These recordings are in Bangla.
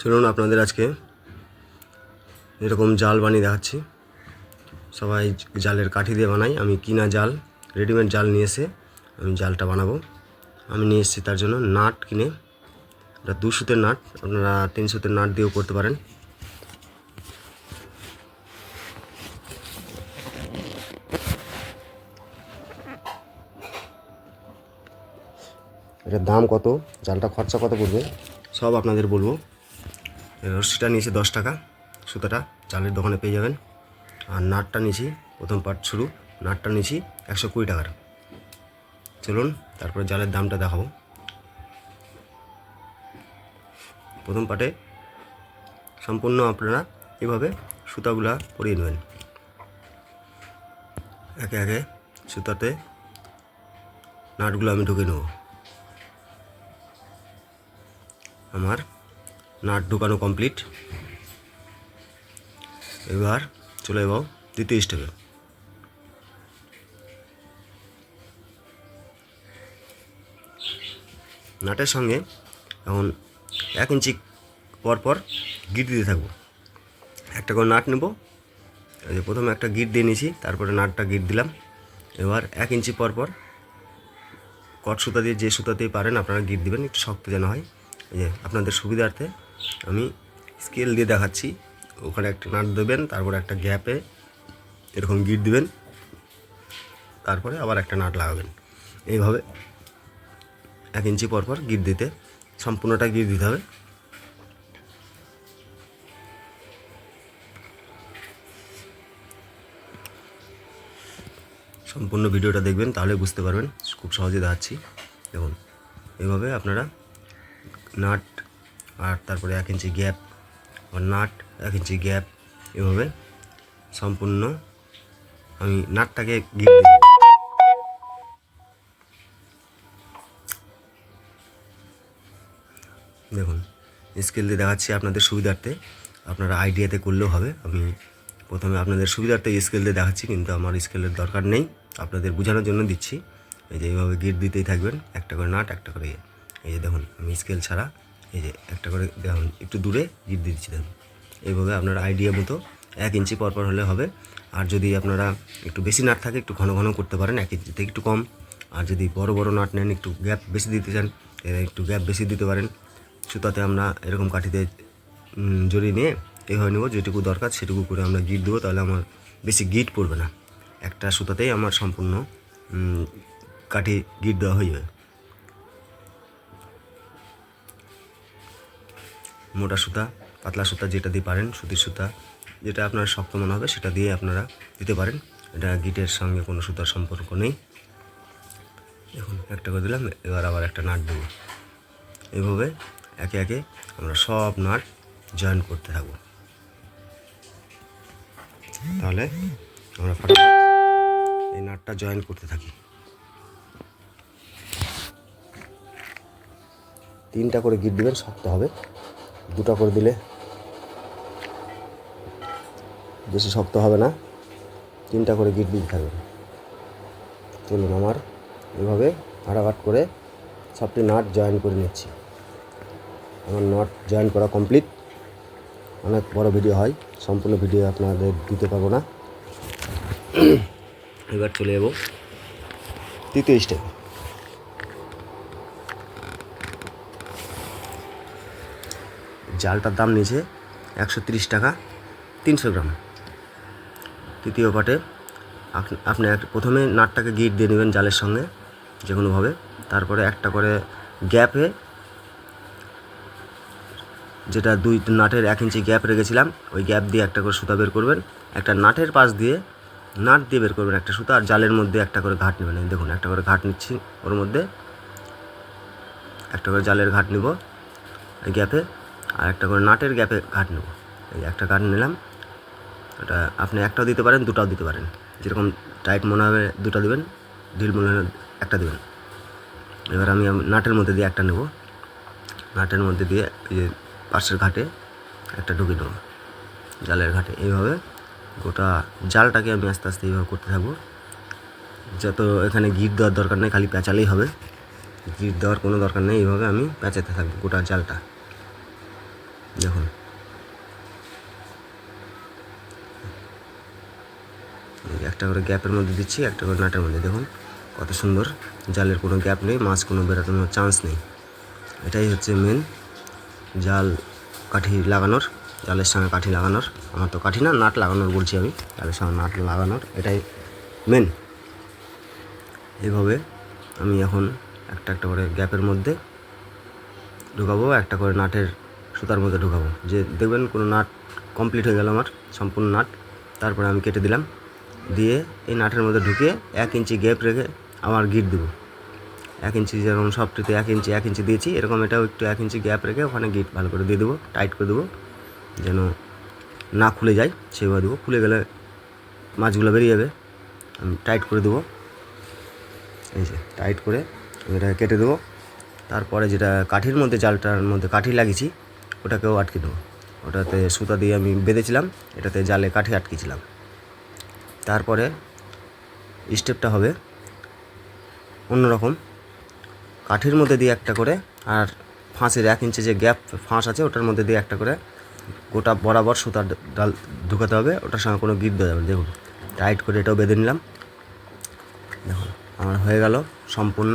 চলুন আপনাদের আজকে এরকম জাল বানিয়ে দেখাচ্ছি। সবাই জালের কাঠি দিয়ে বানাই। আমি কিনা জাল রেডিমেড জাল নিয়ে এসে আমি জালটা বানাবো। আমি নিয়ে এসেছি তার জন্য নাট কিনে। এটা দু সুতের নাট, আপনারা তিন সুতের নাট দিয়েও করতে পারেন। এটার দাম কত? জালটা খরচা কত পড়বে? সব আপনাদের বলব। এই রশ্মিটা নিয়েছি দশ টাকা, সুতাটা চালের দোকানে পেয়ে যাবেন। আর নাটটা নিয়েছি, প্রথম পার্ট শুরু, নাটটা নিয়েছি একশো কুড়ি টাকার। চলুন, তারপরে জালের দামটা দেখাবো। প্রথম পার্টে সম্পূর্ণ আপনারা এভাবে সুতাগুলা পরিয়ে নেবেন। একে একে সুতাতে নাটগুলো আমি ঢুকে নেব। আমার নাট ঢুকানো কমপ্লিট। এবার চলে যাব দ্বিতীয় স্টেপে। নাটের সঙ্গে এখন এক ইঞ্চি পর পর গিট দিতে থাকব। একটা করে নাট নেব। এই প্রথমে একটা গিট দিয়ে নিয়েছি, তারপরে নাটটা গিট দিলাম। এবার এক ইঞ্চি পর পর কট সুতা দিয়ে যে সুতা দিয়ে পারেন আপনারা গিট দিবেন, একটু শক্ত যেন হয়। এই যে আপনাদের সুবিধার্থে আমি স্কেল দিয়ে দেখাচ্ছি। ওখানে একটা নাট দেবেন, তারপরে একটা গ্যাপে এরকম গিট দেবেন, তারপরে আবার একটা নাট লাগাবেন। এইভাবে এক ইঞ্চি পর পর গিট দিতে, সম্পূর্ণটা গিট দিতে হবে। সম্পূর্ণ ভিডিওটা দেখবেন, তাহলে বুঝতে পারবেন, খুব সহজে দেখাচ্ছি। দেখুন এভাবে আপনারা নাট আর তারপরে এক ইঞ্চি গ্যাপ নাট, এক ইঞ্চি গ্যাপ, এভাবে সম্পূর্ণ আমি নাটটাকে গিট দিই। দেখুন স্কেল দিয়ে দেখাচ্ছি আপনাদের সুবিধার্থে। আপনারা আইডিয়াতে করলেও হবে। আমি প্রথমে আপনাদের সুবিধার্থে স্কেল দিয়ে দেখাচ্ছি, কিন্তু আমার স্কেলের দরকার নেই। আপনাদের বোঝানোর জন্য দিচ্ছি। এই যে এইভাবে গিট দিতেই থাকবেন। একটা করে নাট, একটা করে ইয়ে। এই যে দেখুন, আমি স্কেল ছাড়া এই যে একটা করে দেখুন, একটু দূরে দিয়ে দিচ্ছি দেখুন। এইভাবে আপনার আইডিয়া মতো এক ইঞ্চি পর পর হলে হবে। আর যদি আপনারা একটু বেশি নাট থাকে, একটু ঘন ঘন করতে পারেন, এক ইঞ্চিতে একটু কম। আর যদি বড় বড় নাট নেন, একটু গ্যাপ বেশি দিতে চান একটু গ্যাপ বেশি দিতে পারেন। সুতাতে আমরা এরকম কাঠিতে জড়িয়ে নিয়ে এইভাবে নেব, যেটুকু দরকার সেটুকু করে আমরা গিট দেবো, তাহলে আমার বেশি গিট পড়বে না। একটা সুতাতেই আমার সম্পূর্ণ কাঠি গিট দেওয়া হয়ে যাবে। মোটা সুতা, পাতলা সুতা যেটা দিয়ে পারেন, সুতির সুতা, যেটা আপনার শক্ত মনে হবে সেটা দিয়ে আপনারা দিতে পারেন। এটা গিটের সঙ্গে কোনো সুতার সম্পর্ক নেই। এখন একটা করে দিলাম, এবার আবার একটা নাট দেবো। এভাবে একে একে আমরা সব নাট জয়েন করতে থাকব। তাহলে আমরা এই নাটটা জয়েন করতে থাকি। তিনটা করে গিট দেবেন, শক্ত হবে। দুটা করে দিলে বেশি শক্ত হবে না। তিনটা করে গিট দিতে থাকবে চলুন আমার। এভাবে আড়াঘাট করে সবটি নাট জয়েন করে নিচ্ছি। আমার নট জয়েন করা কমপ্লিট অনেক বড় ভিডিও হয়। সম্পূর্ণ ভিডিও আপনাদের দিতে পারব না। এবার চলে যাব তৃতীয় স্টেপ জালটার দাম নিয়েছে একশো তিরিশ টাকা, তিনশো গ্রাম। তৃতীয় পাটে আপ- আপনি এক, প্রথমে নাটটাকে গিট দিয়ে নেবেন জালের সঙ্গে যে কোনোভাবে তারপরে একটা করে গ্যাপে যেটা দুই নাটের এক ইঞ্চি গ্যাপ রেখেছিলাম, ওই গ্যাপ দিয়ে একটা করে সুতা বের করবেন। একটা নাটের পাশ দিয়ে নাট দিয়ে বের করবেন একটা সুতা, আর জালের মধ্যে একটা করে ঘাট নেবেন। দেখুন, একটা করে ঘাট নিচ্ছি ওর মধ্যে, একটা করে জালের ঘাট নিব গ্যাপে। আর একটা করে নাটের গ্যাপে ঘাট নেব। এই একটা ঘাট নিলাম, ওটা আপনি একটাও দিতে পারেন, দুটাও দিতে পারেন। যেরকম টাইট মনে হবে, দুটো দেবেন ঢিল মনে হবে একটা দেবেন। এবার আমি নাটের মধ্যে দিয়ে একটা নেব। নাটের মধ্যে দিয়ে এই যে পাশের ঘাটে একটা ঢুকিয়ে নেব, জালের ঘাটে। এইভাবে গোটা জালটাকে আমি আস্তে আস্তে এইভাবে করতে থাকব। যত এখানে গিট দেওয়ার দরকার নেই, খালি প্যাঁচালেই হবে। গিট দেওয়ার কোনো দরকার নেই, এইভাবে আমি প্যাঁচাতে থাকব গোটা জালটা। দেখুন একটা করে গ্যাপের মধ্যে দিচ্ছি, একটা করে নাটের মধ্যে। দেখুন, কত সুন্দর। জালের কোনো গ্যাপ নেই, মাছ কোনো বেরোনোর চান্স নেই। এটাই হচ্ছে মেন জাল কাঠি লাগানোর, জালের সঙ্গে কাঠি লাগানোর। আমার তো কাঠি না, নাট লাগানোর বলছি আমি। জালের সঙ্গে নাট লাগানোর, এটাই মেন এইভাবে আমি এখন একটা একটা করে গ্যাপের মধ্যে ঢুকাবো, একটা করে নাটের সুতার মধ্যে ঢুকাবো। যে দেখবেন কোনো নাট কমপ্লিট হয়ে গেল আমার, সম্পূর্ণ নাট। তারপরে আমি কেটে দিলাম। দিয়ে এই নাটের মধ্যে ঢুকিয়ে এক ইঞ্চি গ্যাপ রেখে আমার গিট দেবো। এক ইঞ্চি যেরকম সবটিতে এক ইঞ্চি এক ইঞ্চি দিয়েছি, এরকম এটাও একটু এক ইঞ্চি গ্যাপ রেখে ওখানে গিট ভালো করে দিয়ে দেবো টাইট করে দেবো, যেন না খুলে যায়। সেভাবে দেবো। খুলে গেলে মাছগুলো বেরিয়ে যাবে। আমি টাইট করে দেবো। এই যে টাইট করে আমি এটা কেটে দেবো। তারপরে যেটা কাঠির মধ্যে, জালটার মধ্যে কাঠি লাগিয়েছি ওটাকেও আটকে দেবো। ওটাতে সুতা দিয়ে আমি বেঁধেছিলাম, এটাতে জালে কাঠি আটকেছিলাম। তারপরে স্টেপটা হবে অন্যরকম। কাঠির মধ্যে দিয়ে একটা করে আর ফাঁসের এক ইঞ্চি যে গ্যাপ ফাঁস আছে, ওটার মধ্যে দিয়ে একটা করে গোটা বরাবর সুতার ডাল ঢুকাতে হবে। ওটার সঙ্গে কোনো গিট দেওয়া যাবে। দেখুন টাইট করে এটাও বেঁধে নিলাম। দেখুন, আমার হয়ে গেল সম্পূর্ণ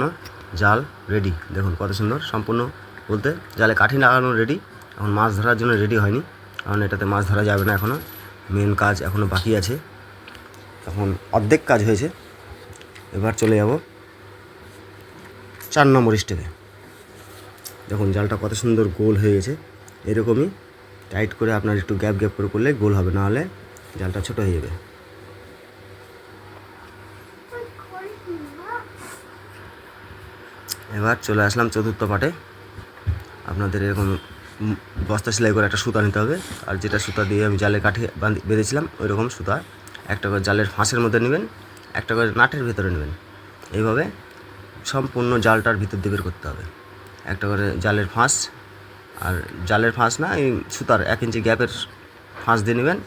জাল রেডি দেখুন কত সুন্দর, সম্পূর্ণ বলতে জালে কাঠি লাগানো রেডি এখন মাছ ধরার জন্য রেডি হয়নি। কারণ এটাতে মাছ ধরা যাবে না এখনও মেন কাজ এখনও বাকি আছে। এখন অর্ধেক কাজ হয়েছে। এবার চলে যাব চার নম্বর স্টেপে। দেখুন, জালটা কত সুন্দর গোল হয়ে গেছে। এরকমই টাইট করে আপনার একটু গ্যাপ গ্যাপ করে করলে গোল হবে নাহলে জালটা ছোট হয়ে যাবে। এবার চলে আসলাম চতুর্থ পাটে। আপনাদের এরকম বস্তা সেলাই করে একটা সুতা নিতে হবে। আর যেটা সুতা দিয়ে আমি জালে কাঠি বাঁধি বেঁধেছিলাম ওই রকম সুতা। একটা করে জালের ফাঁসের মধ্যে নেবেন, একটা করে নাটের ভিতরে নেবেন। এইভাবে সম্পূর্ণ জালটার ভিতর দিয়ে বের করতে হবে। একটা করে জালের ফাঁস, আর জালের ফাঁস না, এই সুতার এক ইঞ্চি গ্যাপের ফাঁস দিয়ে নেবেন,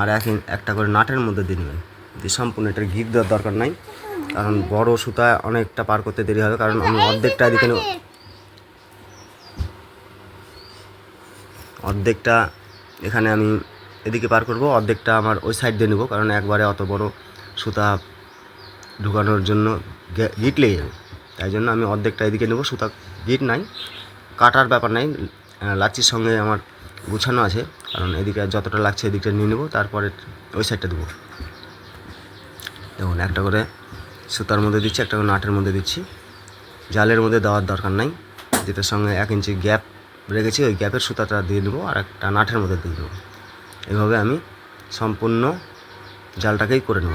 আর এক একটা করে নাটের মধ্যে দিয়ে নেবেন। দিয়ে সম্পূর্ণ এটার ঘির দেওয়ার দরকার নাই, কারণ বড় সুতা অনেকটা পার করতে দেরি হবে, কারণ আমি অর্ধেকটা এদিকে অর্ধেকটা এখানে আমি এদিকে পার করব অর্ধেকটা আমার ওই সাইড দিয়ে নেব কারণ একবারে অত বড় সুতা ঢুকানোর জন্য গিট লেগে যাবে। তাই জন্য আমি অর্ধেকটা এদিকে নেব সুতা গিট নাই। কাটার ব্যাপার নাই আহ, লাচ্ছির সঙ্গে আমার গুছানো আছে কারণ এদিকে যতটা লাগছে এদিকটা নিয়ে নেব তারপরে ওই সাইডটা দেবো। দেখুন একটা করে সুতার মধ্যে দিচ্ছি একটা করে নাটের মধ্যে দিচ্ছি। জালের মধ্যে দেওয়ার দরকার নাই যেটার সঙ্গে এক ইঞ্চি গ্যাপ রেখেছি ওই গ্যাপের সুতাটা দিয়ে দেবো আর একটা নাটের মধ্যে দিয়ে দেবো এভাবে আমি সম্পূর্ণ জালটাকেই করে নেব।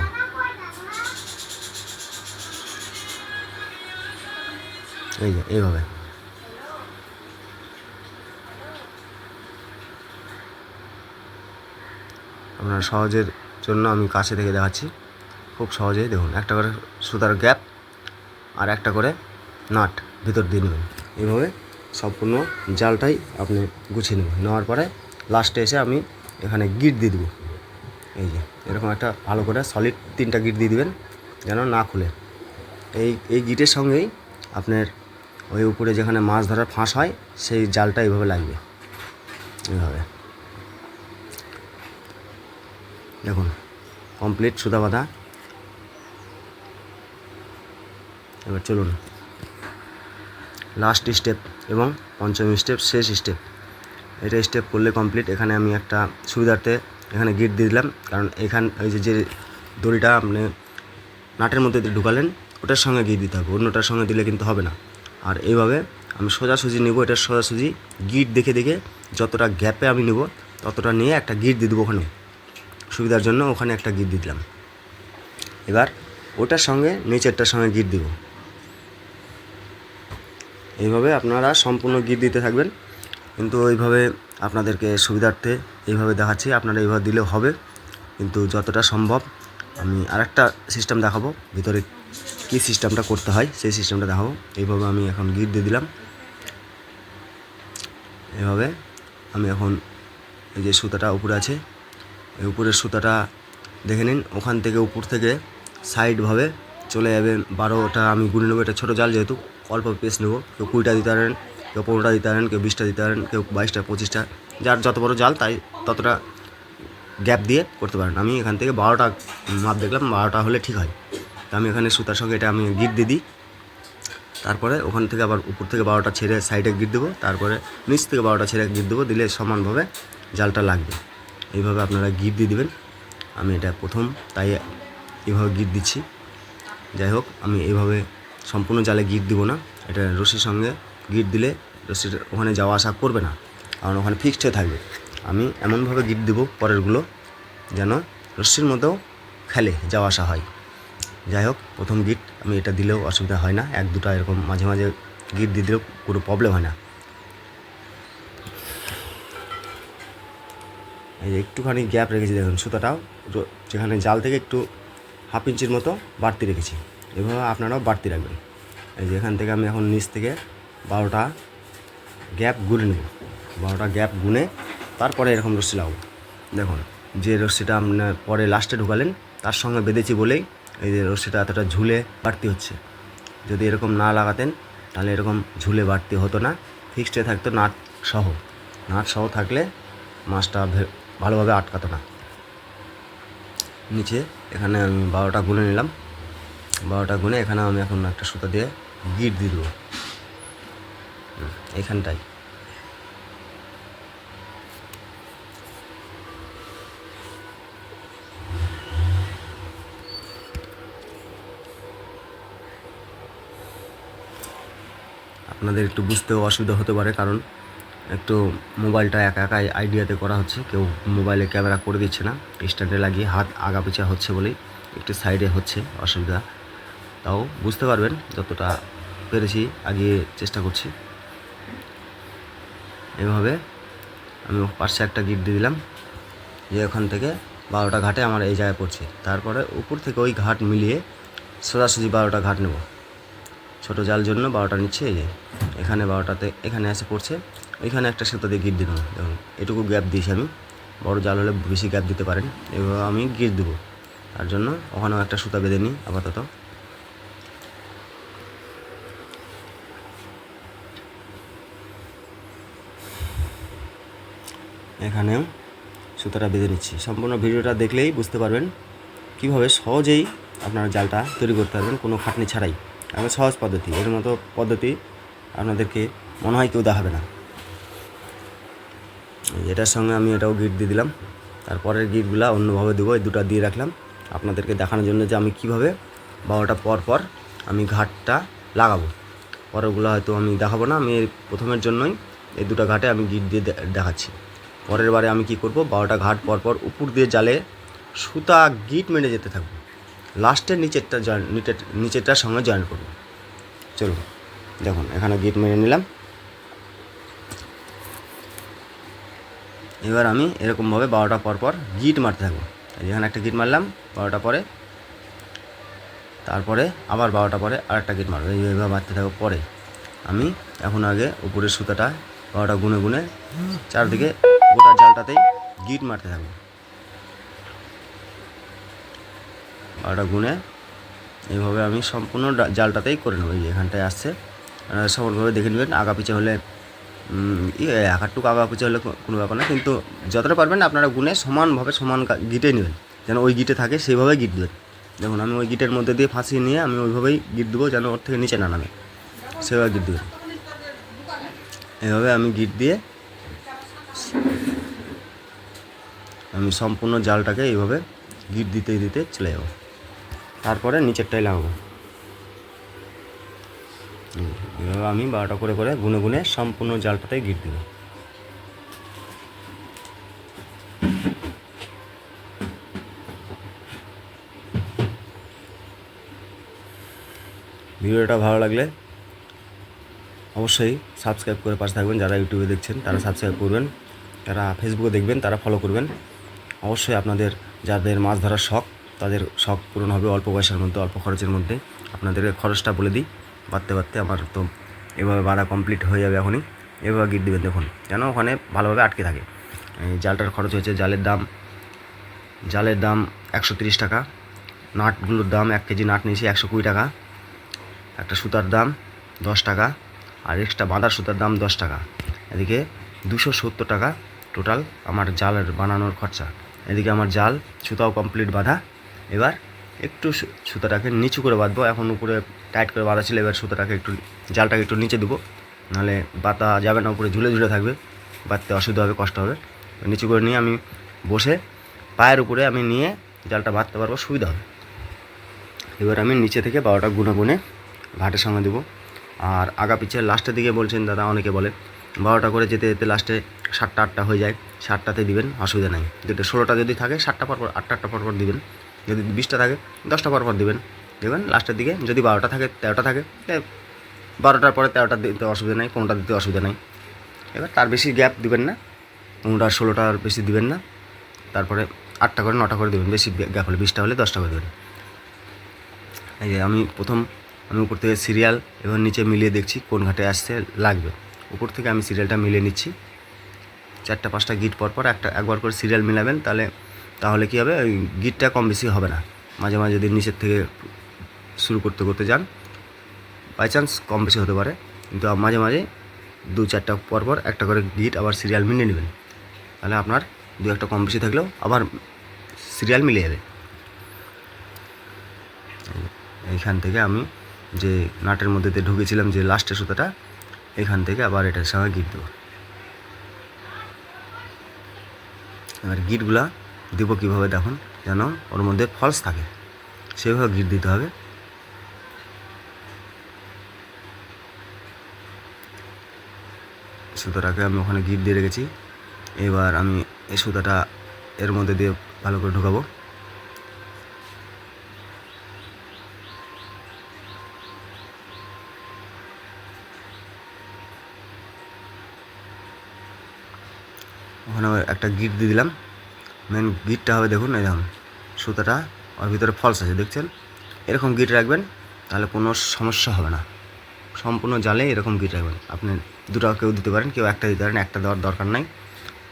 এই যে, এইভাবে। আপনার সহজের জন্য আমি কাছে থেকে দেখাচ্ছি। খুব সহজেই দেখুন, একটা করে সুতার গ্যাপ আর একটা করে নাট ভিতর দিয়ে নেবেন। এইভাবে সম্পূর্ণ জালটাই আপনি গুছিয়ে নেবেন। নেওয়ার পরে লাস্টে এসে আমি এখানে গিট দিয়ে দেবো। এই যে, এরকম একটা ভালো করে সলিড তিনটা গিট দিয়ে দেবেন, যেন না খুলে। এই এই গিটের সঙ্গেই আপনার ওই উপরে যেখানে মাছ ধরার ফাঁস হয়, সেই জালটা এইভাবে লাগবে। এইভাবে। দেখুন কমপ্লিট সুতা বাঁধা। এবার চলুন। লাস্ট স্টেপ এবং পঞ্চম স্টেপ শেষ স্টেপ এটা স্টেপ করলে কমপ্লিট এখানে আমি একটা সুবিধার্থে এখানে গিট দিয়ে দিলাম। কারণ এখান ওই যে যে দড়িটা আপনি নাটের মধ্যে ঢুকালেন, ওটার সঙ্গে গিট দিতে হবে। অন্যটার সঙ্গে দিলে কিন্তু হবে না। আর এইভাবে আমি সোজাসুজি নেব। এটা সোজাসুজি গিট দেখে দেখে যতটা গ্যাপে আমি নেব, ততটা নিয়ে একটা গিট দিয়ে দেবো ওখানে। সুবিধার জন্য ওখানে একটা গিট দিয়ে দিলাম। এবার ওটার সঙ্গে নিচেরটার সঙ্গে গিট দিব। এইভাবে আপনারা সম্পূর্ণ গিট দিতে থাকবেন। কিন্তু ওইভাবে আপনাদেরকে সুবিধার্থে এইভাবে দেখাচ্ছি, আপনারা এইভাবে দিলেও হবে। কিন্তু যতটা সম্ভব আমি আরেকটা সিস্টেম দেখাবো, ভিতরে কী সিস্টেমটা করতে হয় সেই সিস্টেমটা দেখাবো। এইভাবে আমি এখন গিট দিয়ে দিলাম। এভাবে আমি এখন এই যে সুতাটা উপরে আছে, এই উপরের সুতাটা দেখে নিন। ওখান থেকে উপর থেকে সাইডভাবে চলে যাবে। বারোটা আমি গুনে নেব, এটা ছোটো জাল যেহেতু। অল্প পিস নেব। কেউ কুড়িটা দিতে পারেন, কেউ পনেরোটা দিতে পারেন, কেউ বিশটা দিতে পারেন, কেউ বাইশটা, পঁচিশটা। যার যত বড় জাল, তাই ততটা গ্যাপ দিয়ে করতে পারেন। আমি এখান থেকে বারোটা মাপ দেখলাম, বারোটা হলে ঠিক হয়। তো আমি এখানে সুতার সঙ্গে এটা আমি গিট দিয়ে দিই। তারপরে ওখান থেকে আবার উপর থেকে বারোটা ছেড়ে সাইডে গিট দেবো। তারপরে নিচ থেকে বারোটা ছেড়ে গিট দেবো, দিলে সমানভাবে জালটা লাগবে। এইভাবে আপনারা গিট দিয়ে দেবেন। আমি এটা প্রথম, তাই এভাবে গিট দিচ্ছি। যাই হোক, আমি এইভাবে সম্পূর্ণ জালে গিট দিব না। এটা রশির সঙ্গে গিট দিলে রশির ওখানে যাওয়া আসা করবে না। কারণ ওখানে ফিক্সড হয়ে থাকবে। আমি এমনভাবে গিট দেবো পরেরগুলো, যেন রশ্মির মধ্যেও খেলে যাওয়া আসা হয়। যাই হোক, প্রথম গিট আমি এটা দিলেও অসুবিধা হয় না। এক, দুটা এরকম মাঝে মাঝে গিট দিয়ে দিলেও কোনো প্রবলেম হয় না। এই যে একটুখানি গ্যাপ রেখেছি দেখুন সুতাটাও। যেখানে জাল থেকে একটু হাফ ইঞ্চির মতো বাড়তি রেখেছি। এভাবে আপনারাও বাড়তি রাখবেন। এই যে এখান থেকে আমি এখন নিচ থেকে বারোটা গ্যাপ গুনে নেব। বারোটা গ্যাপ গুনে তারপরে এরকম রশ্মি লাগাবো। দেখুন, যে রশ্মিটা আপনার পরে লাস্টে ঢুকালেন, তার সঙ্গে বেঁধেছি বলেই এই যে রশ্মিটা এতটা ঝুলে বাড়তি হচ্ছে। যদি এরকম না লাগাতেন, তাহলে এরকম ঝুলে বাড়তি হতো না। ফিক্সডে থাকতো নাট সহ। নাট সহ থাকলে মাছটা ভালোভাবে আটকাতো না। নিচে এখানে আমি বারোটা গুনে নিলাম। বারোটা গুনে এখানে আমি এখন একটা সুতা দিয়ে গিট দিয়ে দেবো। হুম, এইখানটায় আপনাদের একটু বুঝতেও অসুবিধা হতে পারে কারণ একটু মোবাইলটা একা একাই আইডিয়াতে করা হচ্ছে। কেউ মোবাইলে ক্যামেরা করে দিচ্ছে না। স্ট্যান্ডে লাগিয়ে হাত আগা পিছা হচ্ছে বলেই একটু সাইডে হচ্ছে অসুবিধা। তাও বুঝতে পারবেন যতটা পেরেছি, আগিয়ে চেষ্টা করছি। এভাবে আমি পাশে একটা গিট দিয়ে দিলাম যে ওখান থেকে বারোটা ঘাটে আমার এই জায়গায় পড়ছে। তারপরে উপর থেকে ওই ঘাট মিলিয়ে সোজাসুজি বারোটা ঘাট নেব। ছোটো জাল জন্য বারোটা নিচ্ছে, এই যে এখানে বারোটাতে এখানে এসে পড়ছে। এখানে একটা সুতো দিয়ে গিট দিলাম। দেখুন, এটুকু গ্যাপ দিয়েছি আমি। বড় জাল হলে বেশি গ্যাপ দিতে পারেন। এভাবে আমি গিট দেবো। তার জন্য ওখানেও একটা সুতা বেঁধে নিই, আপাতত। এখানেও সুতাটা বেঁধে নিচ্ছি। সম্পূর্ণ ভিডিওটা দেখলেই বুঝতে পারবেন কীভাবে সহজেই আপনারা জালটা তৈরি করতে পারবেন কোনো খাটনি ছাড়াই। একদম সহজ পদ্ধতি, এর মতো পদ্ধতি আপনাদেরকে মনে হয় কেউ দেখাবে না। এটার সঙ্গে আমি এটাও গিট দিয়ে দিলাম। তারপরের গিটগুলো অন্যভাবে দেবো, এই দুটো দিয়ে রাখলাম। আপনাদেরকে দেখানোর জন্য যে আমি কীভাবে বারোটা পর পর আমি ঘাটটা লাগাবো। পরেরগুলো হয়তো আমি দেখাবো না, আমি প্রথমের জন্যই এই দুটো ঘাটে আমি গিট দিয়ে দেখাচ্ছি। পরের বারে আমি কি করব? বারোটা ঘাট পর পর উপর দিয়ে জালে সুতা গিট মেরে যেতে থাকব। লাস্টের নিচেরটা জয়েন নিচের, নিচেরটার সঙ্গে জয়েন করব। চলুন, দেখুন, এখানে গিট মেরে নিলাম। এবার আমি এরকমভাবে বারোটা পর পর গিট মারতে থাকব। এই যেখানে একটা গিট মারলাম, বারোটা পরে। তারপরে আবার বারোটা পরে আরেকটা গিট মারবো। এইভাবে মারতে থাকব পরে। আমি এখন আগে উপরের সুতাটা বারোটা গুনে গুনে চারদিকে গোটা জালটাতেই গিট মারতে থাকব। বারোটা গুনে এইভাবে আমি সম্পূর্ণ জালটাতেই করে নেব। এই এখানটায় আসছে সমানভাবে দেখে নেবেন। আগা পিছে হলে আকারটুকু আগা পিছে হলে কোনো ব্যাপার না। কিন্তু যতটা পারবেন আপনারা গুনে সমানভাবে সমান গিটে নেবেন। যেন ওই গিটে থাকে, সেইভাবে গিট দেবেন। দেখুন, আমি ওই গিটের মধ্যে দিয়ে ফাঁসিয়ে নিয়ে আমি ওইভাবেই গিট দেবো, যেন ওর থেকে নিচে না নামে। সেভাবে গিট দেবেন। এভাবে আমি গিট দিয়ে আমি সম্পূর্ণ জালটাকে এইভাবে গিট দিতে দিতে চলে যাব। তারপরে নিচেরটাই লাগাবো। এভাবে আমি বারোটা করে করে গুনে গুনে সম্পূর্ণ জালটাতে গিট দেবো। ভিডিওটা ভালো লাগলে অবশ্যই সাবস্ক্রাইব করে পাশে থাকবেন। যারা ইউটিউবে দেখছেন, তারা সাবস্ক্রাইব করবেন। যারা ফেসবুকে দেখবেন, তারা ফলো করবেন। অবশ্যই আপনাদের যাদের মাছ ধরার শখ, তাদের শখ পূরণ হবে অল্প পয়সার মধ্যে, অল্প খরচের মধ্যে। আপনাদেরকে খরচটা বলে দিই, বাড়তে বাড়তে আমার তো এভাবে বাড়া কমপ্লিট হয়ে যাবে এখনই। এভাবে গিট দেবেন দেখুন, যেন ওখানে ভালোভাবে আটকে থাকে। জালটার খরচ হয়েছে জালের দাম জালের দাম একশো তিরিশ টাকা। নাটগুলোর দাম এক কেজি নাট নিয়েছি একশো কুড়ি টাকা। একটা সুতার দাম দশ টাকা, আর এক্সট্রা বাঁধার সুতার দাম দশ টাকা। এদিকে দুশো সত্তর টাকা টোটাল আমার জালের বানানোর খরচা। এদিকে আমার জাল সুতাও কমপ্লিট বাঁধা। এবার একটু সুতাটাকে নিচু করে বাঁধবো। এখন উপরে টাইট করে বাঁধা ছিল, এবার সুতাটাকে একটু জালটাকে একটু নিচে দেবো। নাহলে বাতা যাবে না, উপরে ঝুলে ঝুলে থাকবে। বাঁধতে অসুবিধা হবে, কষ্ট হবে। নিচু করে নিয়ে আমি বসে পায়ের উপরে আমি নিয়ে জালটা বাঁধতে পারব, সুবিধা হবে। এবার আমি নিচে থেকে বারোটা গুনে গুনে ঘাটের সঙ্গে দেবো। আর আগা পিছে লাস্টের দিকে বলছেন দাদা, অনেকে বলে বারোটা করে যেতে যেতে লাস্টে সাতটা, আটটা হয়ে যায়। সাতটাতে দিবেন, অসুবিধা নাই। যেটা ষোলোটা যদি থাকে, সাতটা পর পর, আটটা আটটা পর পর দিবেন। যদি বিশটা থাকে, দশটা পর পর দিবেন। দেবেন লাস্টের দিকে যদি বারোটা থাকে, তেরোটা থাকে বারোটার পরে তেরোটা দিতে অসুবিধা নেই, পনেরোটা দিতে অসুবিধা নেই। এবার তার বেশি গ্যাপ দিবেন না। পনেরোটা ষোলোটার বেশি দিবেন না। তারপরে আটটা করে, নটা করে দেবেন। বেশি গ্যাপ হলে বিশটা হলে দশটা করে দেবেন। এই যে আমি প্রথম, আমি উপর থেকে সিরিয়াল এবং নিচে মিলিয়ে দেখছি কোন ঘাটে আসতে লাগবে। উপর থেকে আমি সিরিয়ালটা মিলিয়ে নিচ্ছি। চারটা, পাঁচটা গিট পর পর একটা, একবার করে সিরিয়াল মিলাবেন, তাহলে তাহলে কী হবে? ওই গিটটা কম বেশি হবে না। মাঝে মাঝে যদি নিচের থেকে শুরু করতে করতে যান বাই চান্স কম বেশি হতে পারে। কিন্তু মাঝে মাঝে দু, চারটা পর পর একটা করে গিট আবার সিরিয়াল মিলিয়ে নেবেন। তাহলে আপনার দু, একটা কম বেশি থাকলেও আবার সিরিয়াল মিলে যাবে। এইখান থেকে আমি যে নাটের মধ্যে দিয়ে ঢুকেছিলাম যে লাস্টের সুতাটা এখান থেকে আবার এটার সঙ্গে গিট দেবো। এবার গিটগুলা দেবো কীভাবে দেখুন, যেন ওর মধ্যে ফলস থাকে। সেভাবে গিট দিতে হবে। সুতোটাকে আমি ওখানে গিট দিয়ে রেখেছি। এবার আমি এই সুতাটা এর মধ্যে দিয়ে ভালো করে ঢুকাবো। ওখানে একটা গিট দিয়ে দিলাম। মেন গিটটা হবে দেখুন দেখুন, সুতাটা ওর ভিতরে ফলস আছে, দেখছেন? এরকম গিট রাখবেন, তাহলে কোনো সমস্যা হবে না। সম্পূর্ণ জালে এরকম গিট রাখবেন। আপনি দুটো কেউ দিতে পারেন, কেউ একটা দিতে পারেন, একটা দেওয়ার দরকার নাই।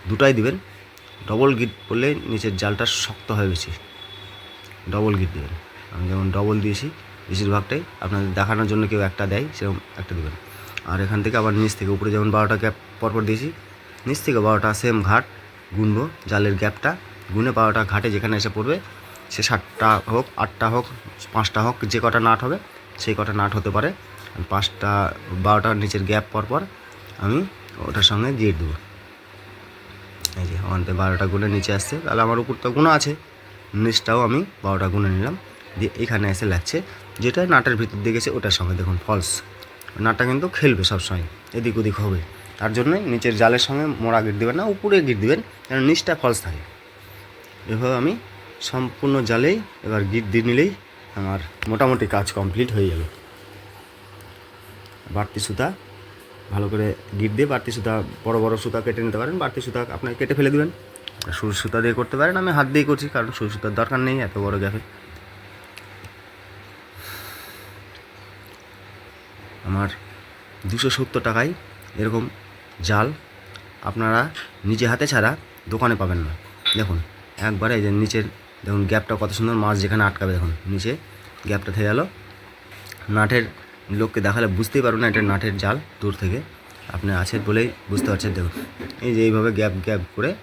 দুটাই দিবেন। ডবল গিট পড়লে নিচের জালটা শক্ত হয় বেশি। ডবল গিট দেবেন। আমি যেমন ডবল দিয়েছি, বেশিরভাগটাই আপনাদের দেখানোর জন্য কেউ একটা দেয়, সেরকম একটা দেবেন। আর এখান থেকে আবার নিচ থেকে, উপরে যেমন বারোটা গ্যাপ পরপর দিয়েছি নিচ থেকে বারোটা সেম ঘাট গুনবো, জালের গ্যাপটা। গুনে বারোটা ঘাটে যেখানে এসে পড়বে, সে সাতটা হোক, আটটা হোক, পাঁচটা হোক, যে কটা নাট হবে, সেই কটা নাট হতে পারে। পাঁচটা, বারোটার নিচের গ্যাপ পরপর আমি ওটার সঙ্গে দিয়ে দেবো। এই যে থেকে বারোটা গুনে নিচে আসছে, তাহলে আমার উপরটা গুণা আছে। নিচটাও আমি বারোটা গুনে নিলাম, দিয়ে এখানে এসে লাগছে, যেটা নাটের ভিতর দিয়ে গেছে, ওটার সঙ্গে দেখুন ফলস নাটটা কিন্তু খেলবে সবসময়, এদিক ওদিক হবে। তার জন্যই নিচের জালের সঙ্গে মোড়া গিট দেবেন না, উপরে গিট দেবেন, যেন নিচটা ফলস থাকে। এভাবে আমি সম্পূর্ণ জালেই এবার গিট দিয়ে নিলেই আমার মোটামুটি কাজ কমপ্লিট হয়ে যাবে বাড়তি সুতা, ভালো করে গিট দিয়ে বাড়তি সুতা, বড় বড় সুতা কেটে নিতে পারেন, বাড়তি সুতা আপনার কেটে ফেলে দেবেন। সুর সুতা দিয়ে করতে পারেন, আমি হাত দিয়ে করছি, কারণ সুর সুতার দরকার নেই, এত বড় গ্যাপে। আমার দুশো সত্তর টাকায় এরকম জাল আপনারা নিজে হাতে ছাড়া দোকানে পাবেন না। দেখুন, একবারে এই যে নিচের, দেখুন গ্যাপটা কত সুন্দর মাছ যেখানে আটকাবে, দেখুন, নিচে গ্যাপটা থেকে গেল। নাটের লোককে দেখালে বুঝতেই পারবেন না এটা নাটের জাল দূর থেকে। আপনি আছেন বলেই বুঝতে পারছেন, দেখুন। এই যে এইভাবে গ্যাপ গ্যাপ করে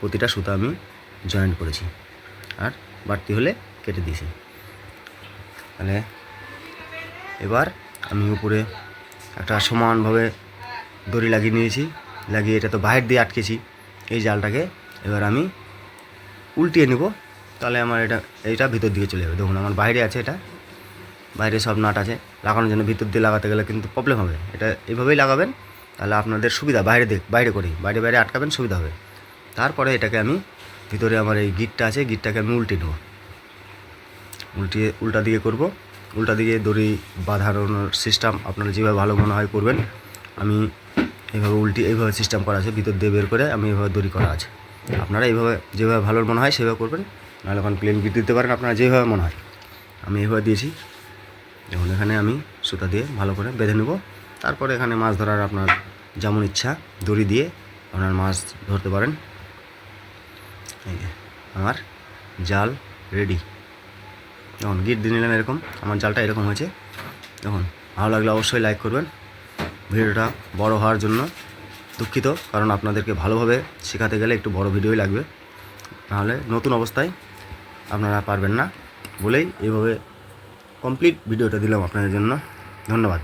প্রতিটা সুতা আমি জয়েন্ট করেছি। আর বাড়তি হলে কেটে দিয়েছি। তাহলে এবার আমি উপরে একটা সমানভাবে দড়ি লাগিয়ে নিয়েছি, লাগিয়ে এটা তো বাইরে দিয়ে আটকেছি। এই জালটাকে এবার আমি উল্টিয়ে নেব। তাহলে আমার এটা এটা ভিতর দিকে চলে যাবে। দেখুন, আমার বাইরে আছে এটা। বাইরে সব নাট আছে। লাগানোর জন্য ভিতর দিয়ে লাগাতে গেলে কিন্তু প্রবলেম হবে। এটা এইভাবেই লাগাবেন, তাহলে আপনাদের সুবিধা। বাইরে দিক বাইরে করি। বাইরে বাইরে আটকাবেন, সুবিধা হবে। তারপরে এটাকে আমি ভিতরে আমার এই গিটটা আছে, গিটটাকে আমি উল্টে নেব। উল্টিয়ে, উল্টা দিকে করব। উল্টা দিকে দড়ি বাঁধানোর সিস্টেম আপনারা যেভাবে ভালো মনে হয় করবেন। আমি এইভাবে উল্টি, এইভাবে সিস্টেম করা আছে, ভিতর দিয়ে বের করে আমি এইভাবে দড়ি করা আছে। আপনারা এইভাবে, যেভাবে ভালো মনে হয় সেভাবে করবেন, নাহলে এখন প্লেন গিট দিতে পারেন, আপনারা যেভাবে মনে হয়। আমি এইভাবে দিয়েছি। দেখুন এখানে আমি সুতা দিয়ে ভালো করে বেঁধে নেব। তারপরে এখানে মাছ ধরার আপনার যেমন ইচ্ছা, দড়ি দিয়ে আপনার মাছ ধরতে পারেন। এই যে, আমার জাল রেডি দেখুন গিট দিয়ে নিলাম এরকম, আমার জালটা এরকম হয়েছে। দেখুন ভালো লাগলে অবশ্যই লাইক করবেন। ভিডিওটা বড় হওয়ার জন্য দুঃখিত, কারণ আপনাদেরকে ভালোভাবে শেখাতে গেলে একটু বড় ভিডিওই লাগবে। নাহলে নতুন অবস্থায় আপনারা পারবেন না বলেই এভাবে কমপ্লিট ভিডিওটা দিলাম আপনাদের জন্য। ধন্যবাদ।